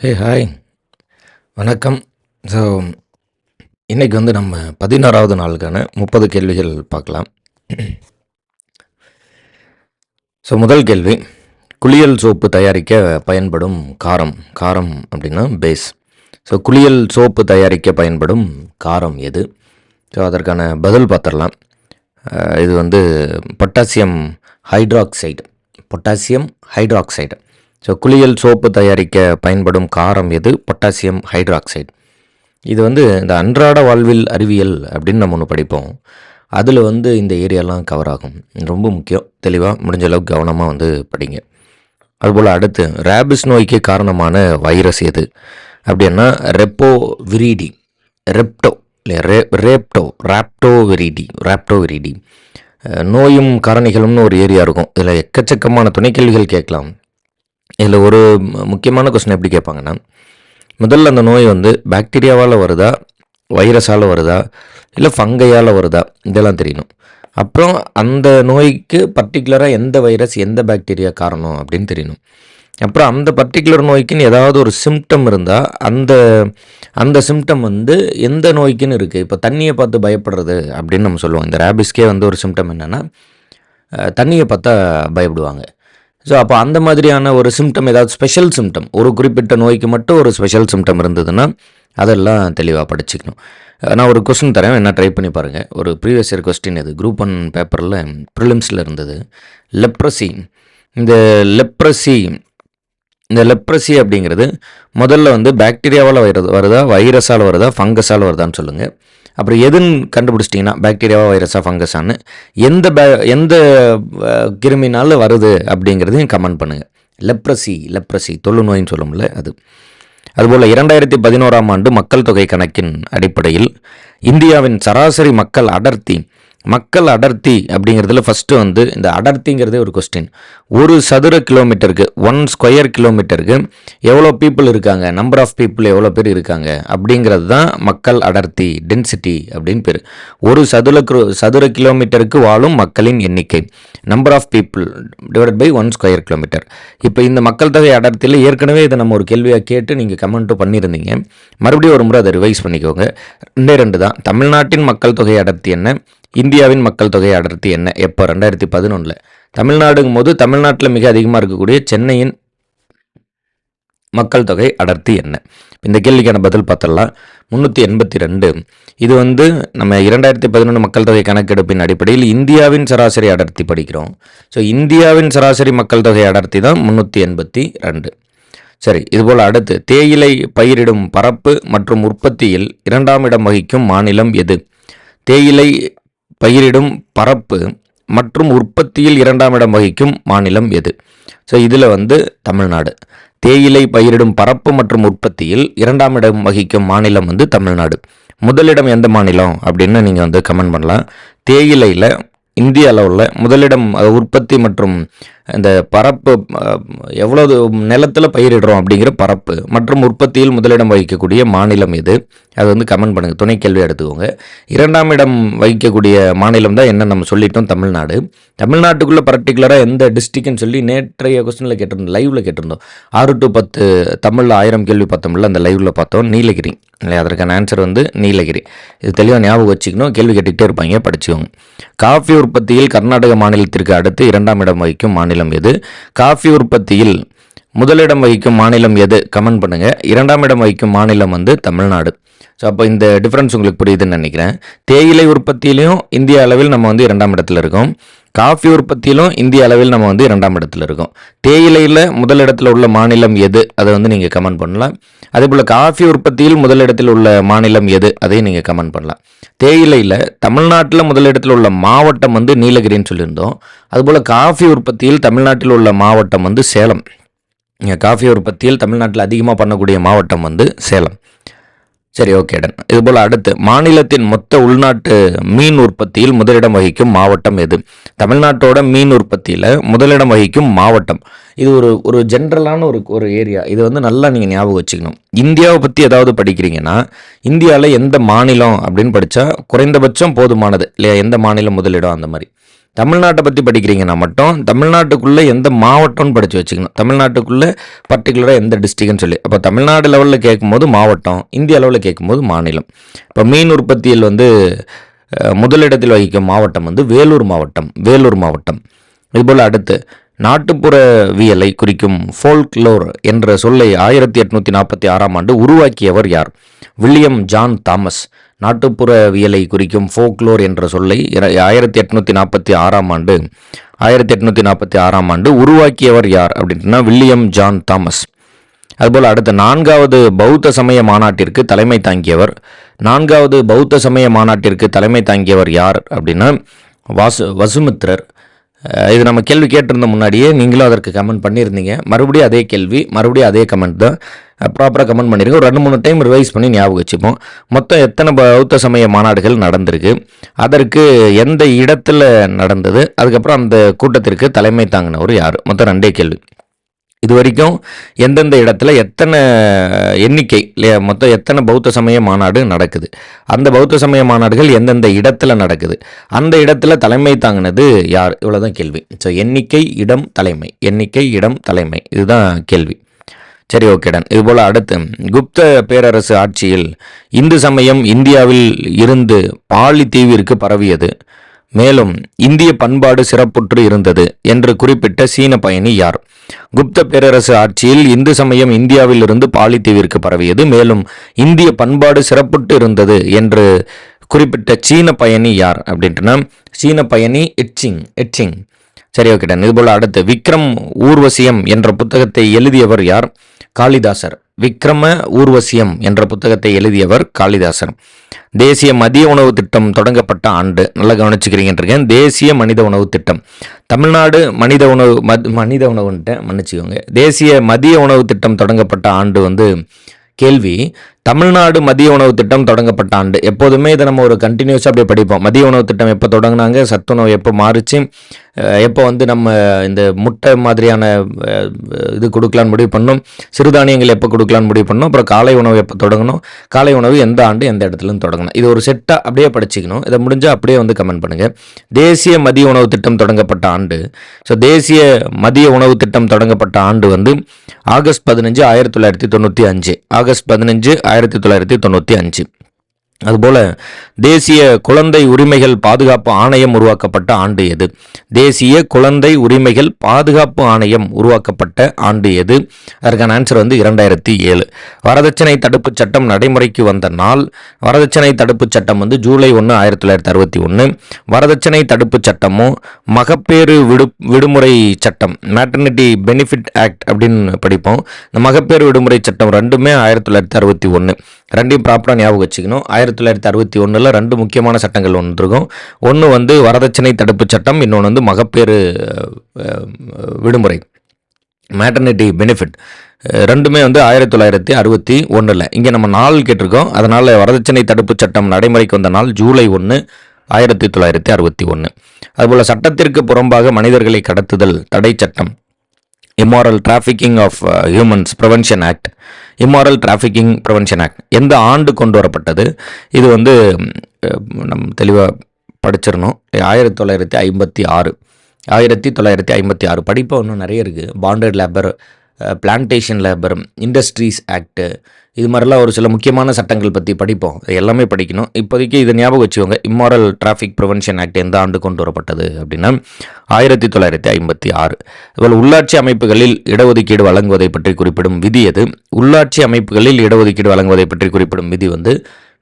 Hey hi வணக்கம். So இன்றைக்கி வந்து நம்ம பதினாறாவது நாளுக்கான முப்பது கேள்விகள் பார்க்கலாம். ஸோ முதல் கேள்வி குளியல் சோப்பு தயாரிக்க பயன்படும் காரம் காரம் அப்படின்னா பேஸ் ஸோ குளியல் சோப்பு தயாரிக்க பயன்படும் காரம் எது? ஸோ அதற்கான பதில் பார்த்துடலாம். இது வந்து potassium hydroxide potassium hydroxide so குளியல் சோப்பு தயாரிக்க பயன்படும் காரம் எது? Potassium hydroxide. இது வந்து இந்த அன்றாட வாழ்வில் அறிவியல் அப்படின்னு நம்ம ஒன்று படிப்போம். அதில் வந்து இந்த ஏரியாலாம் கவர் ஆகும். ரொம்ப முக்கியம். தெளிவாக முடிஞ்ச அளவுக்கு கவனமாக வந்து படிங்க. அதுபோல் அடுத்து ரேபிஸ் நோய்க்கு காரணமான வைரஸ் எது? அப்படின்னா ரெப்போ விரிடி ரெப்டோ இல்லை ரே ரேப்டோ ராப்டோ விரிடி ராப்டோ விரிடி நோயும் காரணிகளும்னு ஒரு ஏரியா இருக்கும். இதில் எக்கச்சக்கமான துணைக்கேள்விகள் கேட்கலாம். இதில் ஒரு முக்கியமான கொஸ்டின் எப்படி கேட்பாங்கன்னா முதல்ல அந்த நோய் வந்து பாக்டீரியாவால் வருதா வைரஸால் வருதா இல்லை ஃபங்கையால் வருதா இதெல்லாம் தெரியணும். அப்புறம் அந்த நோய்க்கு பர்டிகுலராக எந்த வைரஸ் எந்த பாக்டீரியா காரணம் அப்படின்னு தெரியணும். அப்புறம் அந்த பர்டிகுலர் நோய்க்குன்னு ஏதாவது ஒரு சிம்டம் இருந்தால் அந்த அந்த சிம்டம் வந்து எந்த நோய்க்குன்னு இருக்குது இப்போ தண்ணியை பார்த்து பயப்படுறது அப்படின்னு நம்ம சொல்லுவோம். இந்த ரேபிஸ்க்கே வந்து ஒரு சிம்டம் என்னென்னா தண்ணியை பார்த்தா பயப்படுவாங்க. ஸோ அப்போ அந்த மாதிரியான ஒரு சிம்டம் ஏதாவது ஸ்பெஷல் சிம்டம் ஒரு குறிப்பிட்ட நோய்க்கு மட்டும் ஒரு ஸ்பெஷல் சிம்டம் இருந்ததுன்னா அதெல்லாம் தெளிவாக படிச்சுக்கணும். நான் ஒரு கொஸ்டின் தரேன் என்ன ட்ரை பண்ணி பாருங்கள் ஒரு ப்ரீவியஸ் இயர் கொஸ்டின் இது குரூப் ஒன் பேப்பரில் ப்ரிலிம்ஸில் இருந்தது. லெப்ரசி இந்த லெப்ரசி இந்த லெப்ரசி அப்படிங்கிறது முதல்ல வந்து பாக்டீரியாவால் வருதா வைரஸால் வருதா? ஃபங்கஸால் வருதான்னு சொல்லுங்கள் அப்புறம் எதுன்னு கண்டுபிடிச்சிட்டிங்கன்னா பாக்டீரியாவா வைரஸா ஃபங்கஸான்னு எந்த பே எந்த கிருமினால வருது அப்படிங்கிறதையும் கமெண்ட் பண்ணுங்கள் லெப்ரசி லெப்ரசி தொழுநோயின்னு சொல்லும்ல அது. அதுபோல் இரண்டாயிரத்தி பதினோராம் ஆண்டு மக்கள் தொகை கணக்கின் அடிப்படையில் இந்தியாவின் சராசரி மக்கள் அடர்த்தி மக்கள் அடர்த்தி அப்படிங்கிறதுல ஃபஸ்ட்டு வந்து இந்த அடர்த்திங்கிறதே ஒரு கொஸ்டின் ஒரு சதுர கிலோமீட்டருக்கு ஒன் ஸ்கொயர் கிலோமீட்டருக்கு எவ்வளோ பீப்புள் இருக்காங்க? நம்பர் ஆஃப் பீப்புள் எவ்வளோ பேர் இருக்காங்க? அப்படிங்கிறது தான் மக்கள் அடர்த்தி டென்சிட்டி அப்படின்னு பேர். ஒரு சதுர சதுர கிலோமீட்டருக்கு வாழும் மக்களின் எண்ணிக்கை. Number of people divide by one square kilometre இப்போ இந்த மக்கள் தொகை அடர்த்தியில் ஏற்கனவே இதை நம்ம ஒரு கேள்வியாக கேட்டு நீங்கள் கமெண்ட்டும் பண்ணியிருந்தீங்க. மறுபடியும் ஒரு முறை அதை ரிவைஸ் பண்ணிக்கோங்க. ரெண்டே ரெண்டு தான். தமிழ்நாட்டின் மக்கள் தொகை அடர்த்தி என்ன? இந்தியாவின் மக்கள் தொகை அடர்த்தி என்ன? எப்போ? ரெண்டாயிரத்தி பதினொன்றில் தமிழ்நாடுங்கும் போது தமிழ்நாட்டில் மிக அதிகமாக இருக்கக்கூடிய சென்னையின் மக்கள் தொகை அடர்த்தி என்ன? இந்த கேள்விக்கான பதில் பார்த்துடலாம். முந்நூற்றி எண்பத்தி ரெண்டு. இது வந்து நம்ம இரண்டாயிரத்தி பதினொன்று மக்கள் தொகை கணக்கெடுப்பின் அடிப்படையில் இந்தியாவின் சராசரி அடர்த்தி படிக்கிறோம். ஸோ இந்தியாவின் சராசரி மக்கள் தொகை அடர்த்தி தான் முந்நூற்றி எண்பத்தி ரெண்டு. சரி இதுபோல் அடுத்து தேயிலை பயிரிடும் பரப்பு மற்றும் உற்பத்தியில் இரண்டாம் இடம் வகிக்கும் மாநிலம் எது? தேயிலை பயிரிடும் பரப்பு மற்றும் உற்பத்தியில் இரண்டாம் இடம் வகிக்கும் மாநிலம் எது? ஸோ இதில் வந்து தமிழ்நாடு. தேயிலை பயிரிடும் பரப்பு மற்றும் உற்பத்தியில் இரண்டாம் இடம் வகிக்கும் மாநிலம் வந்து தமிழ்நாடு. முதலிடம் எந்த மாநிலம் அப்படின்னு நீங்கள் வந்து கமெண்ட் பண்ணலாம். தேயிலையில் இந்திய அளவில் முதலிடம் உற்பத்தி மற்றும் இந்த பரப்பு அஹ், எவ்வளவு நிலத்தில் பயிரிடுறோம் அப்படிங்கிற பரப்பு மற்றும் உற்பத்தியில் முதலிடம் வகிக்கக்கூடிய மாநிலம் எது? அது வந்து கமெண்ட் பண்ணுங்கள் துணை கேள்வி எடுத்துக்கோங்க. இரண்டாம் இடம் வகிக்கக்கூடிய மாநிலம் தான் என்ன நம்ம சொல்லிட்டோம் தமிழ்நாடு. தமிழ்நாட்டுக்குள்ளே பர்டிகுலராக எந்த டிஸ்ட்ரிக்ட்னு சொல்லி நேற்றைய கொஸ்டினில் கேட்டிருந்தோம் லைவில் கேட்டிருந்தோம். ஆறு டு பத்து தமிழில் ஆயிரம் கேள்வி பார்த்தோம்ல அந்த லைவில் பார்த்தோம். நீலகிரி. இல்லை அதற்கான ஆன்சர் வந்து நீலகிரி. இது தெளிவாக ஞாபகம் வச்சுக்கணும். கேள்வி கேட்டுக்கிட்டே இருப்பாங்க படிச்சுக்கோங்க. காஃபி உற்பத்தியில் கர்நாடக மாநிலத்திற்கு அடுத்து இரண்டாம் இடம் வகிக்கும் மாநிலம் எது? காஃபி உற்பத்தியில் முதலிடம் வகிக்கும் மாநிலம் எது? கமெண்ட் பண்ணுங்க. இரண்டாம் இடம் வகிக்கும் மாநிலம் வந்து தமிழ்நாடு. ஸோ அப்போ இந்த டிஃப்ரென்ஸ் உங்களுக்கு புரியுதுன்னு நினைக்கிறேன். தேயிலை உற்பத்தியிலையும் இந்திய அளவில் நம்ம வந்து இரண்டாம் இடத்துல இருக்கோம். காஃபி உற்பத்தியிலும் இந்திய அளவில் நம்ம வந்து இரண்டாம் இடத்துல இருக்கோம். தேயிலையில் முதலிடத்தில் உள்ள மாநிலம் எது? அதை வந்து நீங்கள் கமெண்ட் பண்ணலாம். அதே போல் காஃபி உற்பத்தியில் முதலிடத்தில் உள்ள மாநிலம் எது? அதையும் நீங்கள் கமெண்ட் பண்ணலாம். தேயிலையில் தமிழ்நாட்டில் முதலிடத்தில் உள்ள மாவட்டம் வந்து நீலகிரின்னு சொல்லியிருந்தோம். அதுபோல் காஃபி உற்பத்தியில் தமிழ்நாட்டில் உள்ள மாவட்டம் வந்து சேலம். இங்கே காஃபி உற்பத்தியில் தமிழ்நாட்டில் அதிகமாக பண்ணக்கூடிய மாவட்டம் வந்து சேலம். சரி ஓகே டன் இதுபோல் அடுத்து மாநிலத்தின் மொத்த உள்நாட்டு மீன் உற்பத்தியில் முதலிடம் வகிக்கும் மாவட்டம் எது? தமிழ்நாட்டோட மீன் உற்பத்தியில் முதலிடம் வகிக்கும் மாவட்டம். இது ஒரு ஒரு ஜென்ரலான ஒரு ஒரு ஏரியா இது வந்து நல்லா நீங்கள் ஞாபகம் வச்சுக்கணும். இந்தியாவை பற்றி ஏதாவது படிக்கிறீங்கன்னா இந்தியாவில் எந்த மாநிலம் அப்படின்னு படித்தா குறைந்தபட்சம் போதுமானது. இல்லையா? எந்த மாநிலம் முதலிடம் அந்த மாதிரி? தமிழ்நாட்டை பற்றி படிக்கிறீங்கன்னா மட்டும் தமிழ்நாட்டுக்குள்ளே எந்த மாவட்டம்னு படித்து வச்சுக்கணும். தமிழ்நாட்டுக்குள்ளே பர்டிகுலராக எந்த டிஸ்ட்ரிக்னு சொல்லி. அப்போ தமிழ்நாடு லெவலில் கேட்கும்போது மாவட்டம் இந்திய அளவில் கேட்கும்போது மாநிலம். இப்போ மீன் உற்பத்தியில் வந்து முதலிடத்தில் வகிக்கும் மாவட்டம் வந்து வேலூர் மாவட்டம் வேலூர் மாவட்டம். இதுபோல் அடுத்து நாட்டுப்புறவியலை குறிக்கும் ஃபோல்க்லோர் என்ற சொல்லை ஆயிரத்தி எட்நூத்தி நாற்பத்தி ஆறாம் ஆண்டு உருவாக்கியவர் யார்? William John Thomas. நாட்டுப்புறவியலை குறிக்கும் ஃபோக்லோர் என்ற சொல்லை ஆயிரத்தி எட்நூத்தி நாற்பத்தி ஆறாம் ஆண்டு ஆயிரத்தி எட்நூத்தி நாற்பத்தி ஆறாம் ஆண்டு உருவாக்கியவர் யார் அப்படின்னா வில்லியம் ஜான் தாமஸ். அதுபோல் அடுத்த நான்காவது பௌத்த சமய மாநாட்டிற்கு தலைமை தாங்கியவர் நான்காவது பௌத்த சமய மாநாட்டிற்கு தலைமை தாங்கியவர் யார் அப்படின்னா வாசு வசுமித்ரர். இது நம்ம கேள்வி கேட்டிருந்த முன்னாடியே நீங்களும் அதற்கு கமெண்ட் பண்ணியிருந்தீங்க. மறுபடியும் அதே கேள்வி மறுபடியும் அதே கமெண்ட் தான். ப்ராப்பராக கமெண்ட் பண்ணிருங்க. ஒரு ரெண்டு மூணு டைம் ரிவைஸ் பண்ணி ஞாபகம் வச்சுப்போம். மொத்தம் எத்தனை பௌத்த சமய மாநாடுகள் நடந்திருக்கு? அதற்கு எந்த இடத்துல நடந்தது? அதுக்கப்புறம் அந்த கூட்டத்திற்கு தலைமை தாங்கினவர் யார்? மொத்தம் ரெண்டே கேள்வி. இது வரைக்கும் எந்தெந்த இடத்துல எத்தனை எண்ணிக்கை மொத்தம் எத்தனை பௌத்த சமய மாநாடு நடக்குது? அந்த பௌத்த சமய மாநாடுகள் எந்தெந்த இடத்துல நடக்குது? அந்த இடத்துல தலைமை தாங்கினது யார்? இவ்வளோதான் கேள்வி. ஸோ எண்ணிக்கை இடம் தலைமை. எண்ணிக்கை இடம் தலைமை. இதுதான் கேள்வி. சரி ஓகேடன் இதுபோல் அடுத்து குப்த பேரரசு ஆட்சியில் இந்து சமயம் இந்தியாவில் இருந்து பாலி தீவிற்கு பரவியது. மேலும் இந்திய பண்பாடு சிறப்புற்று இருந்தது என்று குறிப்பிட்ட சீன பயணி யார்? குப்த பேரரசு ஆட்சியில் இந்து சமயம் இந்தியாவில் இருந்து பரவியது. மேலும் இந்திய பண்பாடு சிறப்புற்று இருந்தது என்று குறிப்பிட்ட சீன பயணி யார் அப்படின்ட்டுனா சீன பயணி எட்சிங் எட்சிங். சரி ஓகேடன் இதுபோல் அடுத்து விக்ரம் ஊர்வசியம் என்ற புத்தகத்தை எழுதியவர் யார்? காளிதாசர். விக்ரம ஊர்வசியம் என்ற புத்தகத்தை எழுதியவர் காளிதாசன். தேசிய மதிய உணவு திட்டம் தொடங்கப்பட்ட ஆண்டு. நல்லா கவனிச்சுக்கிறீங்கன்றிருக்கேன். தேசிய மனித உணவு திட்டம். தமிழ்நாடு மனித உணவு மத் மனித உணவுன்ட்டு மன்னிச்சுக்கோங்க. தேசிய மதிய உணவு திட்டம் தொடங்கப்பட்ட ஆண்டு வந்து கேள்வி. தமிழ்நாடு மதிய உணவு திட்டம் தொடங்கப்பட்ட ஆண்டு. எப்போதுமே இதை நம்ம ஒரு கண்டினியூஸாக அப்படியே படிப்போம். மதிய உணவு திட்டம் எப்போ தொடங்கினாங்க? சத்துணவு எப்போ மாறுச்சு? எப்போ வந்து நம்ம இந்த முட்டை மாதிரியான இது கொடுக்கலான்னு முடிவு பண்ணோம். சிறுதானியங்கள் எப்போ கொடுக்கலான்னு முடிவு பண்ணோம். அப்புறம் காலை உணவு எப்போ தொடங்கணும்? காலை உணவு எந்த ஆண்டு எந்த இடத்துலன்னு தொடங்கணும்? இது ஒரு செட்டாக அப்படியே படிச்சுக்கணும். இதை முடிஞ்சால் அப்படியே வந்து கமெண்ட் பண்ணுங்கள் தேசிய மதிய உணவு திட்டம் தொடங்கப்பட்ட ஆண்டு. ஸோ தேசிய மதிய உணவு திட்டம் தொடங்கப்பட்ட ஆண்டு வந்து ஆகஸ்ட் பதினஞ்சு ஆயிரத்தி தொள்ளாயிரத்தி தொண்ணூற்றி அஞ்சு. ஆகஸ்ட் பதினஞ்சு ஆயிரத்தி தொள்ளாயிரத்தி தொண்ணூற்றி அஞ்சு. அதுபோல தேசிய குழந்தை உரிமைகள் பாதுகாப்பு ஆணையம் உருவாக்கப்பட்ட ஆண்டு எது? தேசிய குழந்தை உரிமைகள் பாதுகாப்பு ஆணையம் உருவாக்கப்பட்ட ஆண்டு எது? அதற்கான ஆன்சர் வந்து இரண்டாயிரத்தி ஏழு. வரதட்சணை தடுப்புச் சட்டம் நடைமுறைக்கு வந்த நாள். வரதட்சணை தடுப்புச் சட்டம் வந்து ஜூலை ஒன்று ஆயிரத்தி தொள்ளாயிரத்தி அறுபத்தி ஒன்று வரதட்சணை தடுப்புச் சட்டமும் மகப்பேறு விடு விடுமுறை சட்டம் மேட்டர்னிட்டி பெனிஃபிட் ஆக்ட் அப்படின்னு படிப்போம். இந்த மகப்பேறு விடுமுறை சட்டம் ரெண்டுமே ஆயிரத்தி தொள்ளாயிரத்தி அறுபத்தி ஒன்று ரெண்டையும் ப்ராப்பராக ஞாபகம் வச்சுக்கணும். ஆயிரத்தி தொள்ளாயிரத்தி அறுபத்தி ஒன்றில் ரெண்டு முக்கியமான சட்டங்கள் ஒன்று இருக்கும் ஒன்று வந்து வரதட்சணை தடுப்பு சட்டம் இன்னொன்று வந்து மகப்பேறு விடுமுறை மேட்டர்னிட்டி பெனிஃபிட் ரெண்டுமே வந்து ஆயிரத்தி தொள்ளாயிரத்தி அறுபத்தி ஒன்றில் இங்கே நம்ம நாள் கேட்டிருக்கோம். அதனால் வரதட்சணை தடுப்பு சட்டம் நடைமுறைக்கு வந்த நாள் ஜூலை ஒன்று ஆயிரத்தி தொள்ளாயிரத்தி அறுபத்தி ஒன்று அதுபோல் சட்டத்திற்கு புறம்பாக மனிதர்களை கடத்துதல் தடை சட்டம். Immoral trafficking of humans prevention act immoral trafficking prevention act எந்த ஆண்டு கொண்டு வரப்பட்டது? இது வந்து நம் தெளிவாக படிச்சிடணும். ஆயிரத்தி தொள்ளாயிரத்தி ஐம்பத்தி ஆறு. ஆயிரத்தி தொள்ளாயிரத்தி ஐம்பத்தி ஆறு. படிப்பு இன்னும் நிறைய இருக்குது bonded labour plantation labour industries act இது மாதிரிலாம் ஒரு சில முக்கியமான சட்டங்கள் பற்றி படிப்போம். இது எல்லாமே படிக்கணும். இப்போதைக்கு இதை ஞாபகம் வச்சுக்கோங்க. இம்மாரல் டிராஃபிக் ப்ரிவென்ஷன் ஆக்ட் எந்த ஆண்டு கொண்டு வரப்பட்டது அப்படின்னா ஆயிரத்தி தொள்ளாயிரத்தி ஐம்பத்தி ஆறு. அதுபோல் உள்ளாட்சி அமைப்புகளில் இடஒதுக்கீடு வழங்குவதை பற்றி குறிப்பிடும் விதி எது? உள்ளாட்சி அமைப்புகளில் இடஒதுக்கீடு வழங்குவதை பற்றி குறிப்பிடும் விதி வந்து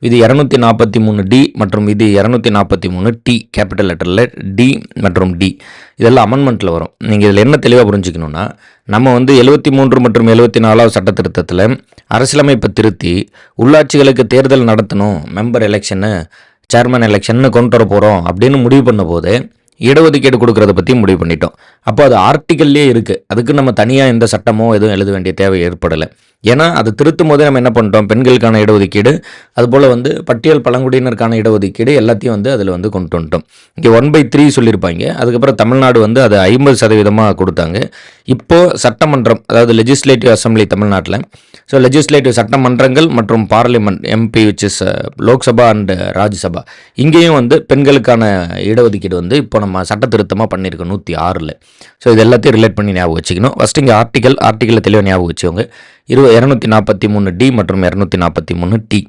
விதி இரநூத்தி நாற்பத்தி மூணு டி மற்றும் இது இரநூத்தி நாற்பத்தி மூணு டி கேபிட்டல் லெட்டரில் டி மற்றும் டி இதெல்லாம் அமெண்ட்மெண்ட்டில் வரும். நீங்கள் இதில் என்ன தெளிவாக புரிஞ்சுக்கணுன்னா நம்ம வந்து எழுபத்தி மூன்று மற்றும் எழுபத்தி நாலாவது சட்ட திருத்தத்தில் அரசியலமைப்பை திருத்தி உள்ளாட்சிகளுக்கு தேர்தல் நடத்தணும் மெம்பர் எலெக்ஷனு சேர்மன் எலெக்ஷன்னு கொண்டு வர போகிறோம் அப்படின்னு முடிவு பண்ணும்போது இடஒதுக்கீடு கொடுக்கறத பற்றி முடிவு பண்ணிட்டோம். அப்போ அது ஆர்டிக்கல்லே இருக்குது அதுக்கு நம்ம தனியாக எந்த சட்டமோ எதுவும் எழுத வேண்டிய தேவை ஏற்படலை. ஏன்னா அது திருத்தும் போதே நம்ம என்ன பண்ணிட்டோம்? பெண்களுக்கான இடஒதுக்கீடு அதுபோல் வந்து பட்டியல் பழங்குடியினருக்கான இடஒதுக்கீடு எல்லாத்தையும் வந்து அதில் வந்து கொண்டு வந்துட்டோம். இங்கே ஒன் பை த்ரீ சொல்லியிருப்பாங்க. அதுக்கப்புறம் தமிழ்நாடு வந்து அது ஐம்பது சதவீதமாக கொடுத்தாங்க. இப்போது சட்டமன்றம் அதாவது லெஜிஸ்லேட்டிவ் அசம்பிளி தமிழ்நாட்டில் ஸோ லெஜிஸ்லேட்டிவ் சட்டமன்றங்கள் மற்றும் parliament MP which is Lok Sabha and Rajya Sabha இங்கேயும் வந்து பெண்களுக்கான இடஒதுக்கீடு வந்து இப்போ நம்ம சட்ட திருத்தமாக பண்ணியிருக்கோம் நூற்றி ஆறில். ஸோ இது எல்லாத்தையும் ரிலேட் பண்ணி ஞாபகம் வச்சுக்கணும். ஃபஸ்ட்டு இங்கே ஆர்டிகல் ஆர்டிக்கலில் தெளிவாக ஞாபகம் வச்சுக்கோங்க. இரு இரநூத்தி நாற்பத்தி மூணு டி மற்றும் இரநூத்தி நாற்பத்தி மூணு டி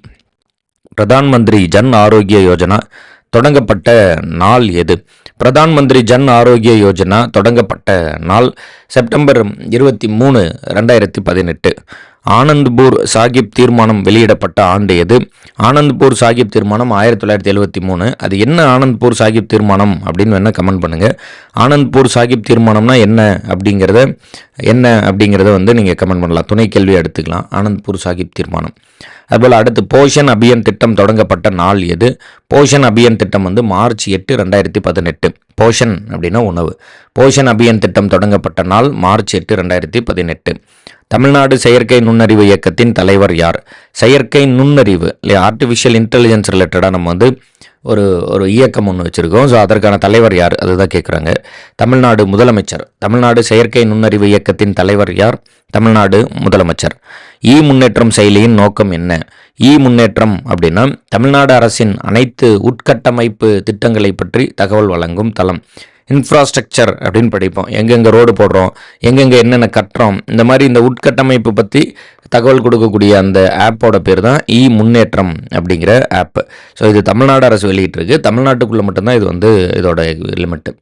பிரதான் மந்திரி ஜன் ஆரோக்கிய யோஜனா தொடங்கப்பட்ட நாள் எது? பிரதான் மந்திரி ஜன் ஆரோக்கிய யோஜனா தொடங்கப்பட்ட நாள் செப்டம்பர் இருபத்தி மூணு ரெண்டாயிரத்தி பதினெட்டு. ஆனந்த்பூர் சாகிப் தீர்மானம் வெளியிடப்பட்ட ஆண்டு எது? ஆனந்த்பூர் சாகிப் தீர்மானம் ஆயிரத்தி தொள்ளாயிரத்தி எழுபத்தி மூணு. அது என்ன ஆனந்த்பூர் சாகிப் தீர்மானம் அப்படின்னு வேணால் கமெண்ட் பண்ணுங்கள் ஆனந்த்பூர் சாகிப் தீர்மானம்னா என்ன அப்படிங்கிறத என்ன அப்படிங்கிறத வந்து நீங்கள் கமெண்ட் பண்ணலாம். துணை கேள்வி எடுத்துக்கலாம். ஆனந்த்பூர் சாகிப் தீர்மானம். அதுபோல் அடுத்து போஷன் அபியன் திட்டம் தொடங்கப்பட்ட நாள் எது? போஷன் அபியன் திட்டம் வந்து மார்ச் எட்டு ரெண்டாயிரத்தி பதினெட்டு. போஷன் அப்படின்னா உணவு. போஷன் அபியன் திட்டம் தொடங்கப்பட்ட நாள் மார்ச் எட்டு ரெண்டாயிரத்தி பதினெட்டு. தமிழ்நாடு செயற்கை நுண்ணறிவு இயக்கத்தின் தலைவர் யார்? செயற்கை நுண்ணறிவு இல்லை ஆர்டிஃபிஷியல் இன்டெலிஜென்ஸ் ரிலேட்டடாக நம்ம வந்து ஒரு ஒரு இயக்கம் ஒன்று வச்சுருக்கோம். ஸோ அதற்கான தலைவர் யார்? அதுதான் கேட்குறாங்க தமிழ்நாடு முதலமைச்சர். தமிழ்நாடு செயற்கை நுண்ணறிவு இயக்கத்தின் தலைவர் யார்? தமிழ்நாடு முதலமைச்சர். இ முன்னேற்றம் செயலியின் நோக்கம் என்ன? இ முன்னேற்றம் அப்படின்னா தமிழ்நாடு அரசின் அனைத்து உட்கட்டமைப்பு திட்டங்களை பற்றி தகவல் வழங்கும் தளம். இன்ஃப்ராஸ்ட்ரக்சர் அப்படின்னு படிப்போம். எங்கெங்கே ரோடு போடுறோம் எங்கெங்கே என்னென்ன கட்டுறோம் இந்த மாதிரி இந்த உட்கட்டமைப்பு பற்றி தகவல் கொடுக்கக்கூடிய அந்த ஆப்போட பேர் தான் இ முன்னேற்றம் அப்படிங்கிற ஆப்பு ஸோ இது தமிழ்நாடு அரசு வெளியிட்டிருக்கு. தமிழ்நாட்டுக்குள்ளே மட்டும்தான் இது வந்து இதோட லிமிட்டு.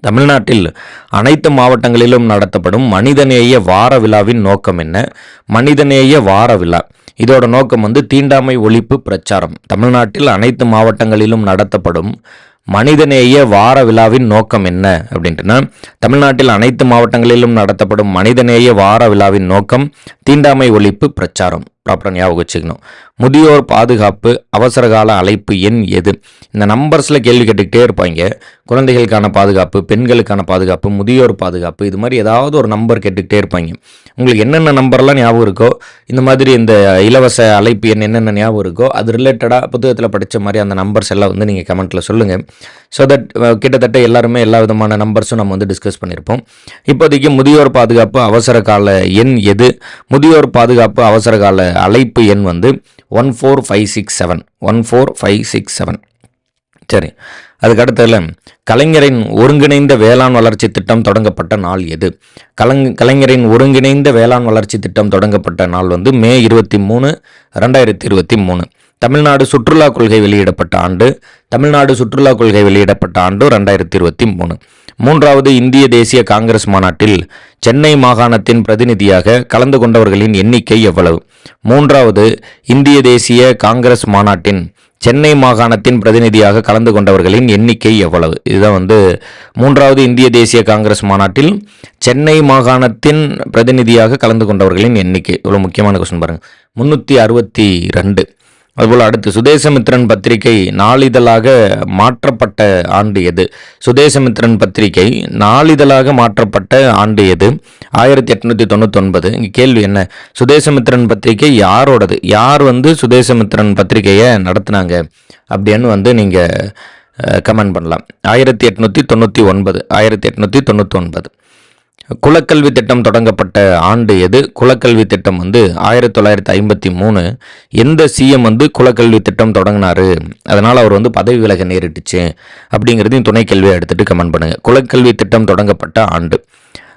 தமிழ்நாட்டில் அனைத்து மாவட்டங்களிலும் நடத்தப்படும் மனிதநேய வார விழாவின் நோக்கம் என்ன? மனிதநேய வார விழா. இதோட நோக்கம் வந்து தீண்டாமை ஒழிப்பு பிரச்சாரம். தமிழ்நாட்டில் அனைத்து மாவட்டங்களிலும் நடத்தப்படும் மனிதநேய வார விழாவின் நோக்கம் என்ன? அப்படின்ட்டுனா தமிழ்நாட்டில் அனைத்து மாவட்டங்களிலும் நடத்தப்படும் மனிதநேய வார விழாவின் நோக்கம் தீண்டாமை ஒழிப்பு பிரச்சாரம். ப்ராப்பராக ஞாபகம் வச்சுக்கணும். முதியோர் பாதுகாப்பு அவசரகால அழைப்பு எண் எது? இந்த நம்பர்ஸில் கேள்வி கேட்டுக்கிட்டே இருப்பாங்க. குழந்தைகளுக்கான பாதுகாப்பு பெண்களுக்கான பாதுகாப்பு முதியோர் பாதுகாப்பு இது மாதிரி ஏதாவது ஒரு நம்பர் கேட்டுக்கிட்டே இருப்பாங்க. உங்களுக்கு என்னென்ன நம்பர்லாம் ஞாபகம் இருக்கோ இந்த மாதிரி இந்த இலவச அழைப்பு எண் என்னென்ன ஞாபகம் இருக்கோ அது ரிலேட்டடாக புத்தகத்தில் படித்த மாதிரி அந்த நம்பர்ஸ் எல்லாம் வந்து நீங்கள் கமெண்ட்டில் சொல்லுங்கள் ஸோ தட் கிட்டத்தட்ட எல்லாருமே எல்லா விதமான நம்பர்ஸும் நம்ம வந்து டிஸ்கஸ் பண்ணியிருப்போம் இப்போதைக்கு முதியோர் பாதுகாப்பு அவசர கால எண் எது? முதியோர் பாதுகாப்பு அவசர கால அழைப்பு எண் வந்து one four five six seven. One four five six seven. சரி அதுக்கடுத்ததில் கலைஞரின் ஒருங்கிணைந்த வேளாண் வளர்ச்சி திட்டம் தொடங்கப்பட்ட நாள் எது? கலங் கலைஞரின் ஒருங்கிணைந்த வேளாண் வளர்ச்சி திட்டம் தொடங்கப்பட்ட நாள் வந்து மே இருபத்தி மூணு ரெண்டாயிரத்தி இருபத்தி மூணு. தமிழ்நாடு சுற்றுலா கொள்கை வெளியிடப்பட்ட ஆண்டு தமிழ்நாடு சுற்றுலா கொள்கை வெளியிடப்பட்ட ஆண்டு ரெண்டாயிரத்தி இருபத்தி மூணு. மூன்றாவது இந்திய தேசிய காங்கிரஸ் மாநாட்டில் சென்னை மாகாணத்தின் பிரதிநிதியாக கலந்து கொண்டவர்களின் எண்ணிக்கை எவ்வளவு? மூன்றாவது இந்திய தேசிய காங்கிரஸ் மாநாட்டின் சென்னை மாகாணத்தின் பிரதிநிதியாக கலந்து கொண்டவர்களின் எண்ணிக்கை எவ்வளவு? இதுதான் வந்து மூன்றாவது இந்திய தேசிய காங்கிரஸ் மாநாட்டில் சென்னை மாகாணத்தின் பிரதிநிதியாக கலந்து கொண்டவர்களின் எண்ணிக்கை. இவ்வளோ முக்கியமான கொஸ்டின் பாருங்கள் முந்நூற்றி அறுபத்தி ரெண்டு. அதுபோல் அடுத்து சுதேசமித்ரன் பத்திரிகை நாளிதழாக மாற்றப்பட்ட ஆண்டு எது? சுதேசமித்ரன் பத்திரிகை நாளிதழாக மாற்றப்பட்ட ஆண்டு எது? ஆயிரத்தி எட்நூற்றி தொண்ணூத்தொன்பது. இங்கே கேள்வி என்ன? சுதேசமித்ரன் பத்திரிகை யாரோடது? யார் வந்து சுதேசமித்ரன் பத்திரிகையை நடத்துனாங்க? அப்படின்னு வந்து நீங்கள் கமெண்ட் பண்ணலாம். ஆயிரத்தி எட்நூற்றி தொண்ணூற்றி ஒன்பது. ஆயிரத்தி எட்நூற்றி தொண்ணூற்றி ஒன்பது குலக்கல்வி திட்டம் தொடங்கப்பட்ட ஆண்டு எது? குலக்கல்வி திட்டம் வந்து ஆயிரத்தி தொள்ளாயிரத்தி ஐம்பத்தி மூணு எந்த சிஎம் வந்து குலக்கல்வி திட்டம் தொடங்கினாரு? அதனால் அவர் வந்து பதவி விலக நேரிட்டுச்சு அப்படிங்கிறதையும் துணை கேள்வியாக எடுத்துகிட்டு கமெண்ட் பண்ணுங்கள் குலக்கல்வி திட்டம் தொடங்கப்பட்ட ஆண்டு.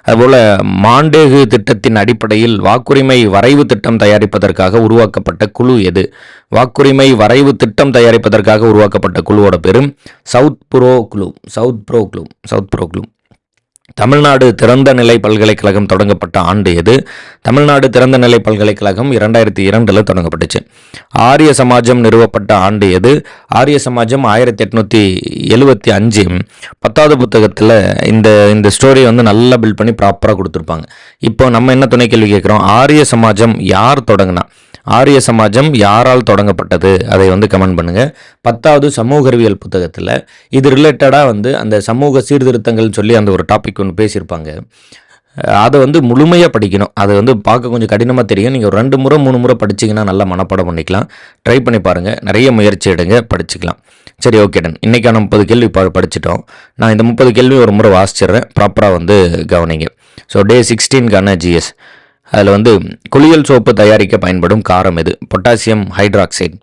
அதுபோல் மாண்டேகு திட்டத்தின் அடிப்படையில் வாக்குரிமை வரைவு திட்டம் தயாரிப்பதற்காக உருவாக்கப்பட்ட குழு எது? வாக்குரிமை வரைவு திட்டம் தயாரிப்பதற்காக உருவாக்கப்பட்ட குழுவோட பெரும் சவுத் ப்ரோ குழு. சவுத் ப்ரோ குழு. சவுத் ப்ரோ குழு. தமிழ்நாடு திறந்த நிலை பல்கலைக்கழகம் தொடங்கப்பட்ட ஆண்டு எது? தமிழ்நாடு திறந்த நிலை பல்கலைக்கழகம் இரண்டாயிரத்தி இரண்டில் தொடங்கப்பட்டுச்சு. ஆரிய சமாஜம் நிறுவப்பட்ட ஆண்டு எது? ஆரிய சமாஜம் ஆயிரத்தி எட்நூற்றி எழுபத்தி அஞ்சு. பத்தாவது புத்தகத்தில் இந்த இந்த ஸ்டோரியை வந்து நல்லா பில்ட் பண்ணி ப்ராப்பராக கொடுத்துருப்பாங்க. இப்போ நம்ம என்ன துணை கேள்வி கேட்குறோம்? ஆரிய சமாஜம் யார் தொடங்கினா? ஆரிய சமாஜம் யாரால் தொடங்கப்பட்டது? அதை வந்து கமெண்ட் பண்ணுங்கள் பத்தாவது சமூக அறிவியல் புத்தகத்தில் இது ரிலேட்டடாக வந்து அந்த சமூக சீர்திருத்தங்கள்னு சொல்லி அந்த ஒரு டாபிக் ஒன்று பேசியிருப்பாங்க. அதை வந்து முழுமையாக படிக்கணும். அது வந்து பார்க்க கொஞ்சம் கடினமாக தெரியும். நீங்கள் ஒரு ரெண்டு முறை மூணு முறை படிச்சிங்கன்னா நல்லா மனப்பாடம் பண்ணிக்கலாம். ட்ரை பண்ணி பாருங்கள் நிறைய முயற்சி எடுங்க. படிச்சுக்கலாம். சரி ஓகே டன் இன்றைக்கான முப்பது கேள்வி ப படிச்சிட்டோம். நான் இந்த முப்பது கேள்வி ஒரு முறை வாசிச்சிடுறேன். ப்ராப்பராக வந்து கவனிங்க. ஸோ டே சிக்ஸ்டீன்கான ஜிஎஸ் அதில் வந்து குளியல் சோப்பு தயாரிக்க பயன்படும் காரம் எது? Potassium hydroxide.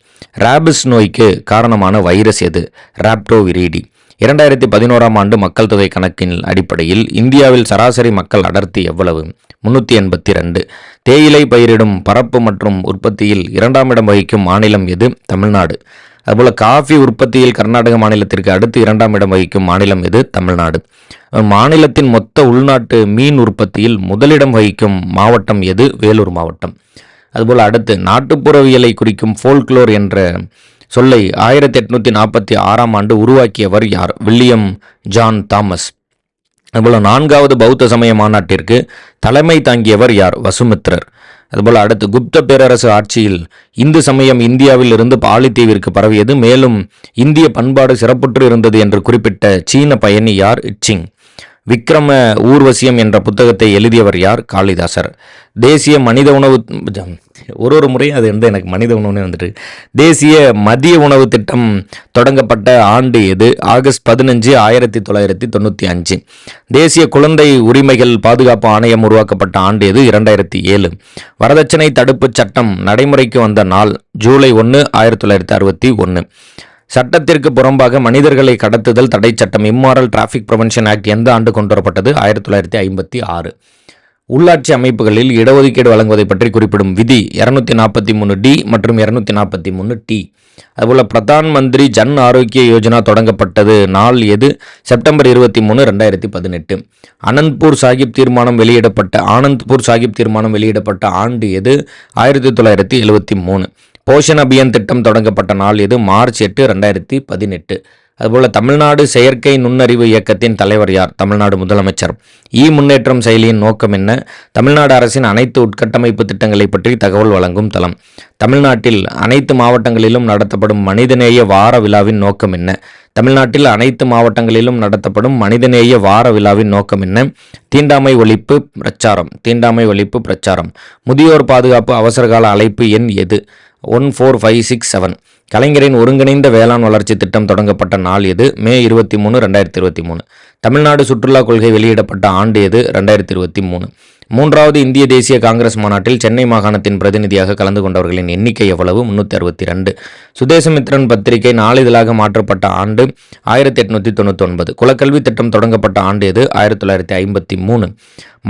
ரேபிஸ் நோய்க்கு காரணமான வைரஸ் எது? ராப்டோவிரிடி. இரண்டாயிரத்தி பதினோராம் ஆண்டு மக்கள் தொகை கணக்கின் அடிப்படையில் இந்தியாவில் சராசரி மக்கள் அடர்த்தி எவ்வளவு? முன்னூற்றி எண்பத்தி ரெண்டு தேயிலை பயிரிடும் பரப்பு மற்றும் உற்பத்தியில் இரண்டாம் இடம் வகிக்கும் மாநிலம் எது? தமிழ்நாடு. அதுபோல் காஃபி உற்பத்தியில் கர்நாடக மாநிலத்திற்கு அடுத்து இரண்டாம் இடம் வகிக்கும் மாநிலம் எது? தமிழ்நாடு. மாநிலத்தின் மொத்த உள்நாட்டு மீன் உற்பத்தியில் முதலிடம் வகிக்கும் மாவட்டம் எது? வேலூர் மாவட்டம். அதுபோல் அடுத்து நாட்டுப்புறவியலை குறிக்கும் ஃபோல்க்ளோர் என்ற சொல்லை ஆயிரத்தி எட்நூற்றி நாற்பத்தி ஆறாம் ஆண்டு உருவாக்கியவர் யார்? William John Thomas. அதுபோல் நான்காவது பௌத்த சமய மாநாட்டிற்கு தலைமை தாங்கியவர் யார்? வசுமித்ரர் அதுபோல் அடுத்து குப்த பேரரசு ஆட்சியில் இந்து சமயம் இந்தியாவில் இருந்து பாலித்தீவிற்கு பரவியது. மேலும் இந்திய பண்பாடு சிறப்புற்று இருந்தது என்று குறிப்பிட்ட சீன பயணி யார்? இச்சிங். விக்ரம ஊர்வசியம் என்ற புத்தகத்தை எழுதியவர் யார்? காளிதாசர். தேசிய மனித உணவு ஒரு ஒரு முறையும் அது வந்து எனக்கு மனித உணவுனே வந்துட்டு. தேசிய மதிய உணவு திட்டம் தொடங்கப்பட்ட ஆண்டு எது? ஆகஸ்ட் பதினஞ்சு ஆயிரத்தி தொள்ளாயிரத்தி தொண்ணூற்றி அஞ்சு. தேசிய குழந்தை உரிமைகள் பாதுகாப்பு ஆணையம் உருவாக்கப்பட்ட ஆண்டு எது? இரண்டாயிரத்தி ஏழு. வரதட்சணை தடுப்பு சட்டம் நடைமுறைக்கு வந்த நாள் ஜூலை ஒன்று ஆயிரத்தி தொள்ளாயிரத்தி அறுபத்தி ஒன்று சட்டத்திற்கு புறம்பாக மனிதர்களை கடத்துதல் தடை சட்டம் இம்மாரல் டிராஃபிக் ப்ரிவென்ஷன் ஆக்ட் எந்த ஆண்டு கொண்டு வரப்பட்டது? ஆயிரத்தி தொள்ளாயிரத்தி ஐம்பத்தி ஆறு. உள்ளாட்சி அமைப்புகளில் இடஒதுக்கீடு வழங்குவதை பற்றி குறிப்பிடும் விதி இரநூத்தி நாற்பத்தி மூணு டி மற்றும் இரநூத்தி நாற்பத்தி மூணு டி அதுபோல் பிரதான் மந்திரி ஜன் ஆரோக்கிய யோஜனா தொடங்கப்பட்டது. நாள் எது? செப்டம்பர் இருபத்தி மூணு ரெண்டாயிரத்தி பதினெட்டு. அனந்த்பூர் சாஹிப் தீர்மானம் வெளியிடப்பட்ட ஆனந்த்பூர் சாஹிப் தீர்மானம் வெளியிடப்பட்ட ஆண்டு எது? ஆயிரத்தி தொள்ளாயிரத்தி எழுபத்தி மூணு. போஷன் அபியான் திட்டம் தொடங்கப்பட்ட நாள் இது மார்ச் எட்டு ரெண்டாயிரத்தி பதினெட்டு. அதுபோல் தமிழ்நாடு செயற்கை நுண்ணறிவு இயக்கத்தின் தலைவர் யார்? தமிழ்நாடு முதலமைச்சர். இ முன்னேற்றம் செயலியின் நோக்கம் என்ன? தமிழ்நாடு அரசின் அனைத்து உட்கட்டமைப்பு திட்டங்களை பற்றி தகவல் வழங்கும் தளம். தமிழ்நாட்டில் அனைத்து மாவட்டங்களிலும் நடத்தப்படும் மனிதநேய வார விழாவின் நோக்கம் என்ன? தமிழ்நாட்டில் அனைத்து மாவட்டங்களிலும் நடத்தப்படும் மனிதநேய வார விழாவின் நோக்கம் என்ன? தீண்டாமை ஒழிப்பு பிரச்சாரம் தீண்டாமை ஒழிப்பு பிரச்சாரம். முதியோர் பாதுகாப்பு அவசரகால அழைப்பு எண் எது? One four five six seven. கலைஞரின் ஒருங்கிணைந்த வேளாண் வளர்ச்சி திட்டம் தொடங்கப்பட்ட நாள் எது? மே இருபத்தி மூணு ரெண்டாயிரத்தி இருபத்தி மூணு. தமிழ்நாடு சுற்றுலா கொள்கை வெளியிடப்பட்ட ஆண்டு எது? ரெண்டாயிரத்தி இருபத்தி மூணு. மூன்றாவது இந்திய தேசிய காங்கிரஸ் மாநாட்டில் சென்னை மாகாணத்தின் பிரதிநிதியாக கலந்து கொண்டவர்களின் எண்ணிக்கை எவ்வளவு? முன்னூற்றி அறுபத்தி ரெண்டு. சுதேசமித்ரன் பத்திரிகை நாளிதழாக மாற்றப்பட்ட ஆண்டு ஆயிரத்தி எட்நூற்றி தொண்ணூற்றி ஒன்பது குலக்கல்வி திட்டம் தொடங்கப்பட்ட ஆண்டு எது? ஆயிரத்தி தொள்ளாயிரத்தி ஐம்பத்தி மூணு.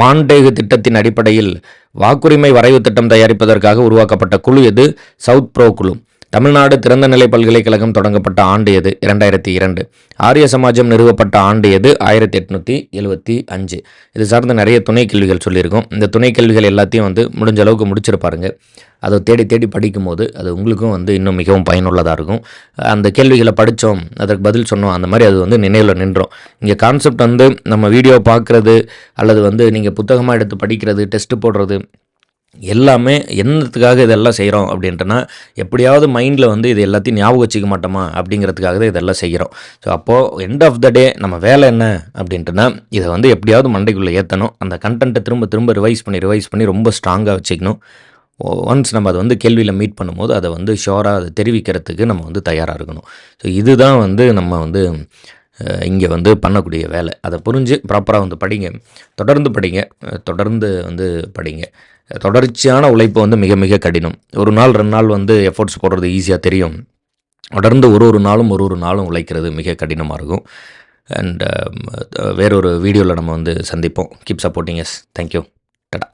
மாண்டேகு திட்டத்தின் அடிப்படையில் வாக்குரிமை வரைவு திட்டம் தயாரிப்பதற்காக உருவாக்கப்பட்ட குழு எது? சவுத் ப்ரோ குழு. தமிழ்நாடு திறந்தநிலை பல்கலைக்கழகம் தொடங்கப்பட்ட ஆண்டு எது? இரண்டாயிரத்தி இரண்டு. ஆரிய சமாஜம் நிறுவப்பட்ட ஆண்டு எது? ஆயிரத்தி எட்நூற்றி எழுபத்தி அஞ்சு. இது சார்ந்த நிறைய துணை கேள்விகள் சொல்லியிருக்கோம். இந்த துணை கேள்விகள் எல்லாத்தையும் வந்து முடிஞ்ச அளவுக்கு முடிச்சிருப்பாருங்க அதை தேடி தேடி படிக்கும்போது அது உங்களுக்கும் வந்து இன்னும் மிகவும் பயனுள்ளதாக இருக்கும். அந்த கேள்விகளை படித்தோம் அதற்கு பதில் சொன்னோம் அந்த மாதிரி அது வந்து நினைவில் நின்றோம். இங்கே கான்செப்ட் வந்து நம்ம வீடியோ பார்க்குறது அல்லது வந்து நீங்கள் புத்தகமாக எடுத்து படிக்கிறது டெஸ்ட்டு போடுறது எல்லாமே என்னத்துக்காக இதெல்லாம் செய்கிறோம் அப்படின்ட்டுனா எப்படியாவது மைண்டில் வந்து இது எல்லாத்தையும் ஞாபகம் வச்சுக்க மாட்டோமா அப்படிங்கிறதுக்காக தான் இதெல்லாம் செய்கிறோம். ஸோ அப்போது எண்ட் ஆஃப் த டே நம்ம வேலை என்ன அப்படின்ட்டுனா இதை வந்து எப்படியாவது மண்டைக்குள்ளே ஏற்றணும் அந்த கண்டென்ட்டை திரும்ப திரும்ப ரிவைஸ் பண்ணி ரிவைஸ் பண்ணி ரொம்ப ஸ்ட்ராங்காக வச்சுக்கணும். ஒன்ஸ் நம்ம அதை வந்து கேள்வியில் மீட் பண்ணும்போது அதை வந்து ஷோராக அதை தெரிவிக்கிறதுக்கு நம்ம வந்து தயாராக இருக்கணும். ஸோ இதுதான் வந்து நம்ம வந்து இங்கே வந்து பண்ணக்கூடிய வேலை. அதை புரிஞ்சு ப்ராப்பராக வந்து படிங்க. தொடர்ந்து படிங்க. தொடர்ந்து வந்து படிங்க. தொடர்ச்சியான உழைப்பு வந்து மிக மிக கடினம். ஒரு நாள் ரெண்டு நாள் வந்து எஃபோர்ட்ஸ் போடுறது ஈஸியாக தெரியும். தொடர்ந்து ஒரு ஒரு நாளும் ஒரு ஒரு நாளும் உழைக்கிறது மிக கடினமாக இருக்கும். அண்ட் uh, வேறொரு வீடியோவில் நம்ம வந்து சந்திப்போம். கீப் சப்போர்ட்டிங் எஸ் தேங்க்யூ டடா